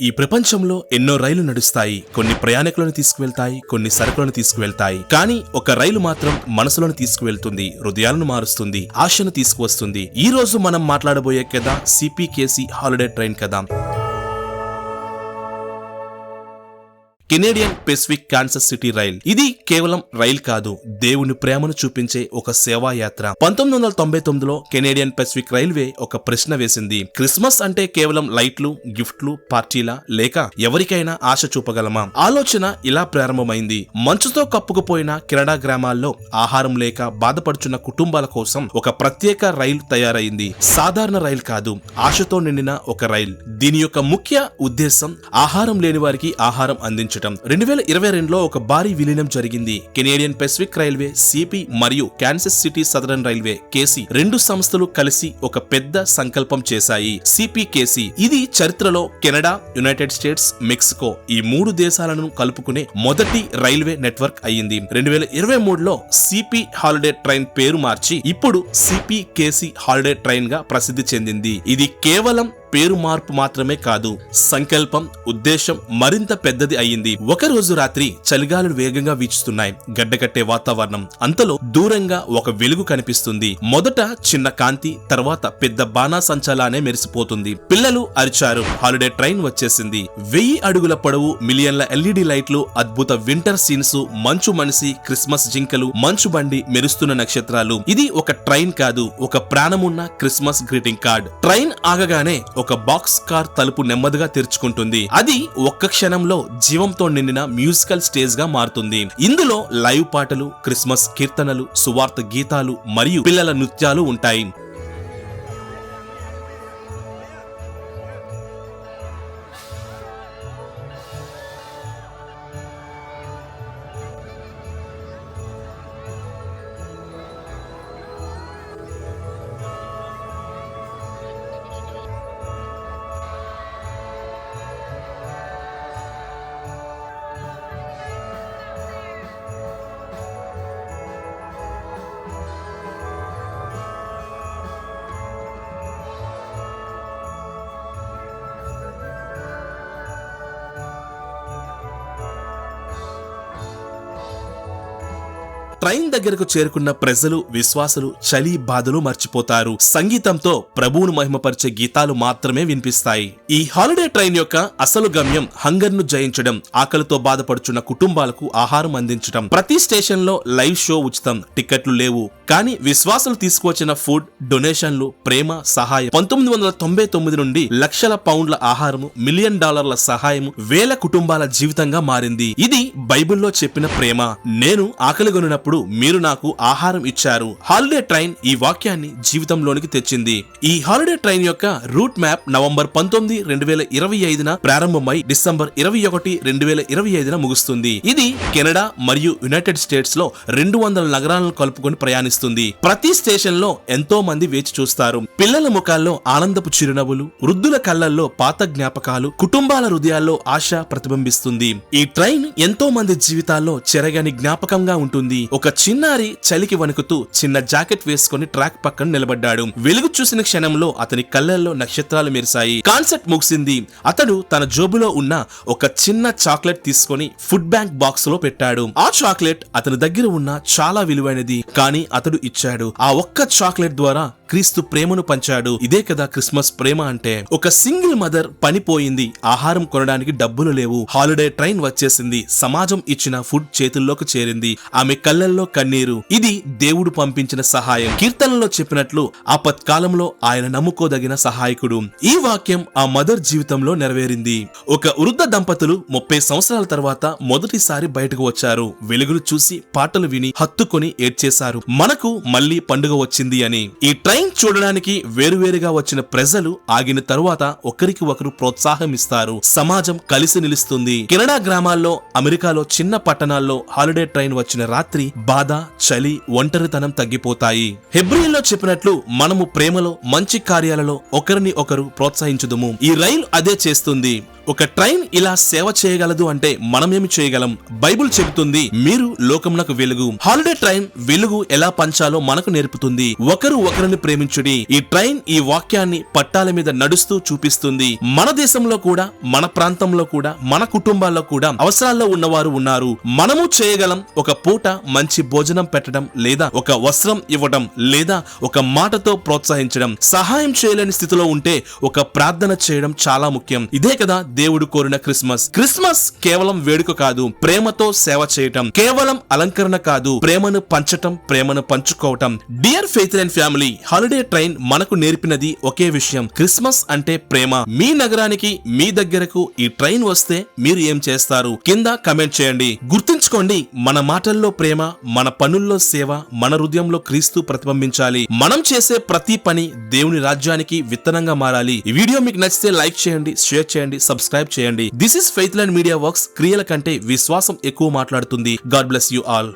ఈ ప్రపంచంలో ఎన్నో రైలు నడుస్తాయి. కొన్ని ప్రయాణికులను తీసుకువెళ్తాయి కొన్ని సరుకులను తీసుకువెళ్తాయి. కానీ ఒక రైలు మాత్రం మనసులను తీసుకువెళ్తుంది హృదయాలను మారుస్తుంది ఆశను తీసుకువస్తుంది. ఈ రోజు మనం మాట్లాడబోయే కదా సిపికేసి హాలిడే ట్రైన్ కదా Canadian Pacific Kansas City rail. ఇది కేవలం రైల్ కాదు దేవుని ప్రేమను చూపించే ఒక సేవాయాత్ర. పంతొమ్మిది వందల తొంభై తొమ్మిదిలో కెనేడియన్ పెసిఫిక్ రైల్వే ఒక ప్రశ్న వేసింది. క్రిస్మస్ అంటే కేవలం లైట్లు గిఫ్ట్లు పార్టీలా? లేక ఎవరికైనా ఆశ చూపగలమా? ఆలోచన ఇలా ప్రారంభమైంది. మంచుతో కప్పుకుపోయిన కెనడా గ్రామాల్లో ఆహారం లేక బాధపడుచున్న కుటుంబాల కోసం ఒక ప్రత్యేక రైలు తయారైంది. సాధారణ రైలు కాదు ఆశతో నిండిన ఒక రైల్. దీని యొక్క ముఖ్య ఉద్దేశం ఆహారం లేని వారికి ఆహారం అందించడం. రెండు వేల ఇరవై రెండులో ఒక భారీ విలీనం జరిగింది. కెనేడియన్ పెసిఫిక్ రైల్వే సిపి మరియు Kansas City southern railway KC రెండు సంస్థలు కలిసి ఒక పెద్ద సంకల్పం చేశాయి. సిపికేసి ఇది చరిత్రలో కెనడా యునైటెడ్ స్టేట్స్ మెక్సికో ఈ మూడు దేశాలను కలుపుకునే మొదటి రైల్వే నెట్వర్క్ అయ్యింది. రెండు వేల ఇరవై మూడులో సిపి హాలిడే ట్రైన్ పేరు మార్చి ఇప్పుడు సిపికేసి హాలిడే ట్రైన్గా ప్రసిద్ధి చెందింది. ఇది కేవలం పేరు మార్పు మాత్రమే కాదు సంకల్పం ఉద్దేశం మరింత పెద్దది అయ్యింది. ఒక రోజు రాత్రి చలిగాలులు వేగంగా వీచుతున్నాయి. గడ్డకట్టే వాతావరణం అంతలో దూరంగా ఒక వెలుగు కనిపిస్తుంది. మొదట చిన్న కాంతి తర్వాత పెద్ద బాణాసంచాలానే మెరిసిపోతుంది. పిల్లలు అరిచారు. హాలిడే ట్రైన్ వచ్చేసింది. వెయ్యి అడుగుల పొడవు మిలియన్ల ఎల్ఈడి లైట్లు అద్భుత వింటర్ సీన్స్ మంచు మనిషి క్రిస్మస్ జింకలు మంచు బండి మెరుస్తున్న నక్షత్రాలు. ఇది ఒక ట్రైన్ కాదు ఒక ప్రాణమున్న క్రిస్మస్ గ్రీటింగ్ కార్డ్. ట్రైన్ ఆగగానే ఒక బాక్స్ కార్ తలుపు నెమ్మదిగా తెరుచుకుంటుంది. అది ఒక్క క్షణంలో జీవంతో నిండిన మ్యూజికల్ స్టేజ్గా మారుతుంది. ఇందులో లైవ్ పాటలు క్రిస్మస్ కీర్తనలు సువార్త గీతాలు మరియు పిల్లల నృత్యాలు ఉంటాయి. ట్రైన్ దగ్గరకు చేరుకున్న ప్రజలు విశ్వాసులు చలి బాధలు మర్చిపోతారు. సంగీతంతో ప్రభువును మహిమపరిచే గీతాలు మాత్రమే వినిపిస్తాయి. ఈ హాలిడే ట్రైన్ యొక్క అసలు గమ్యం హంగర్ను జయించడం ఆకలితో బాధపడుచున్న కుటుంబాలకు ఆహారం అందించడం. ప్రతి స్టేషన్లో లైవ్ షో ఉచితం టికెట్లు లేవు. కానీ విశ్వాసులు తీసుకువచ్చిన ఫుడ్ డొనేషన్లు ప్రేమ సహాయం. పంతొమ్మిది వందల తొంభై తొమ్మిది నుండి లక్షల పౌండ్ల ఆహారము మిలియన్ డాలర్ల సహాయము వేల కుటుంబాల జీవితంగా మారింది. ఇది బైబిల్లో చెప్పిన ప్రేమ. నేను ఆకలిగొనినప్పుడు మీరు నాకు ఆహారం ఇచ్చారు. హాలిడే ట్రైన్ ఈ వాక్యాన్ని జీవితంలోనికి తెచ్చింది. ఈ హాలిడే ట్రైన్ యొక్క రూట్ మ్యాప్ నవంబర్ పంతొమ్మిది రెండు వేల ఇరవై ఐదున ప్రారంభమై డిసెంబర్ ఇరవై ఒకటి రెండు వేల ఇరవై ఐదున ముగుస్తుంది. ఇది కెనడా మరియు యునైటెడ్ స్టేట్స్లో రెండు వందల నగరాలను కలుపుకొని ప్రయాణిస్తుంది. ప్రతి స్టేషన్లో ఎంతో మంది వేచి చూస్తారు. పిల్లల ముఖాల్లో ఆనందపు చిరునవ్వులు వృద్ధుల కళ్ళల్లో పాత జ్ఞాపకాలు కుటుంబాల హృదయాల్లో ఆశ ప్రతిబింబిస్తుంది. ఈ ట్రైన్ ఎంతో మంది జీవితాల్లో చెరగని జ్ఞాపకంగా ఉంటుంది. ఒక ఒక చిన్నారి చలికి వణుకుతూ చిన్న జాకెట్ వేసుకుని ట్రాక్ పక్కన నిలబడ్డాడు. వెలుగు చూసిన క్షణంలో అతని కళ్ళల్లో నక్షత్రాలు మెరిశాయి. కాన్సెప్ట్ ముగిసింది. అతడు తన జోబులో ఉన్న ఒక చిన్న చాక్లెట్ తీసుకొని ఫుడ్ బ్యాంక్ బాక్స్లో పెట్టాడు. ఆ చాక్లెట్ అతని దగ్గర ఉన్న చాలా విలువైనది. కానీ అతడు ఇచ్చాడు. ఆ ఒక్క చాక్లెట్ ద్వారా క్రీస్తు ప్రేమను పంచాడు. ఇదే కదా క్రిస్మస్ ప్రేమ అంటే. ఒక సింగిల్ మదర్ పనిపోయింది. ఆహారం కొనడానికి డబ్బులు లేవు. హాలిడే ట్రైన్ వచ్చేసింది. సమాజం ఇచ్చిన ఫుడ్ చేతుల్లోకి చేరింది. ఆమె కళ్ళ కళ్ళల్లో కన్నీరు. ఇది దేవుడు పంపించిన సహాయం. కీర్తనలో చెప్పినట్లు ఆపత్కాలంలో ఆయన నమ్ముకోదగిన సహాయకుడు. ఈ వాక్యం ఆ మదర్ జీవితంలో నెరవేరింది. ఒక వృద్ధ దంపతులు ముప్పై సంవత్సరాల తర్వాత మొదటిసారి బయటకు వచ్చారు. వెలుగులు చూసి పాటలు విని హత్తుకొని ఏడ్చేశారు. మనకు మళ్ళీ పండుగ వచ్చింది అని. ఈ ట్రైన్ చూడడానికి వేరువేరుగా వచ్చిన ప్రజలు ఆగిన తరువాత ఒకరికి ఒకరు ప్రోత్సాహం ఇస్తారు. సమాజం కలిసి నిలుస్తుంది. కెనడా గ్రామాల్లో అమెరికాలో చిన్న పట్టణాల్లో హాలిడే ట్రైన్ వచ్చిన రాత్రి బాధ చలి ఒంటరితనం తగ్గిపోతాయి. హెబ్రిల్లో చెప్పినట్లు మనము ప్రేమలో మంచి కార్యాలలో ఒకరిని ఒకరు ప్రోత్సహించుదుము. ఈ రైలు అదే చేస్తుంది. ఒక ట్రైన్ ఇలా సేవ చేయగలదు అంటే మనమేమి చేయగలం? బైబుల్ చెబుతుంది మీరు లోకమునకు వెలుగు. హాలిడే ట్రైన్ వెలుగు ఎలా పంచాలో మనకు నేర్పుతుంది. ఒకరు ఒకరిని ప్రేమించుడి. ఈ ట్రైన్ ఈ వాక్యాన్ని పట్టాల మీద నడుస్తూ చూపిస్తుంది. మన దేశంలో కూడా మన ప్రాంతంలో కూడా మన కుటుంబాల్లో కూడా అవసరాల్లో ఉన్నవారు ఉన్నారు. మనము చేయగలం ఒక పూట మంచి భోజనం పెట్టడం లేదా ఒక వస్త్రం ఇవ్వడం లేదా ఒక మాటతో ప్రోత్సహించడం. సహాయం చేయలేని స్థితిలో ఉంటే ఒక ప్రార్థన చేయడం చాలా ముఖ్యం. ఇదే కదా దేవుడు కోరిన క్రిస్మస్. క్రిస్మస్ కేవలం వేడుక కాదు ప్రేమతో సేవ చేయటం. కేవలం అలంకరణ కాదు ప్రేమను పంచటం ప్రేమను పంచుకోవటం. Dear faith and family holiday train మనకు నేర్పినది ఒకే విషయం. క్రిస్మస్ అంటే ప్రేమ. మీ నగరానికి మీ దగ్గరకు ఈ ట్రైన్ వస్తే మీరు ఏం చేస్తారు? కింద కమెంట్ చేయండి. గుర్తుంచుకోండి మన మాటల్లో ప్రేమ మన పనుల్లో సేవ మన హృదయంలో క్రీస్తు ప్రతిబింబించాలి. మనం చేసే ప్రతి పని దేవుని రాజ్యానికి విత్తనంగా మారాలి. ఈ వీడియో మీకు నచ్చితే లైక్ చేయండి షేర్ చేయండి సబ్స్క్రైబ్ చేయండి. This is faith media works క్రియల కంటే విశ్వాసం ఎక్కువ మాట్లాడుతుంది. God bless you all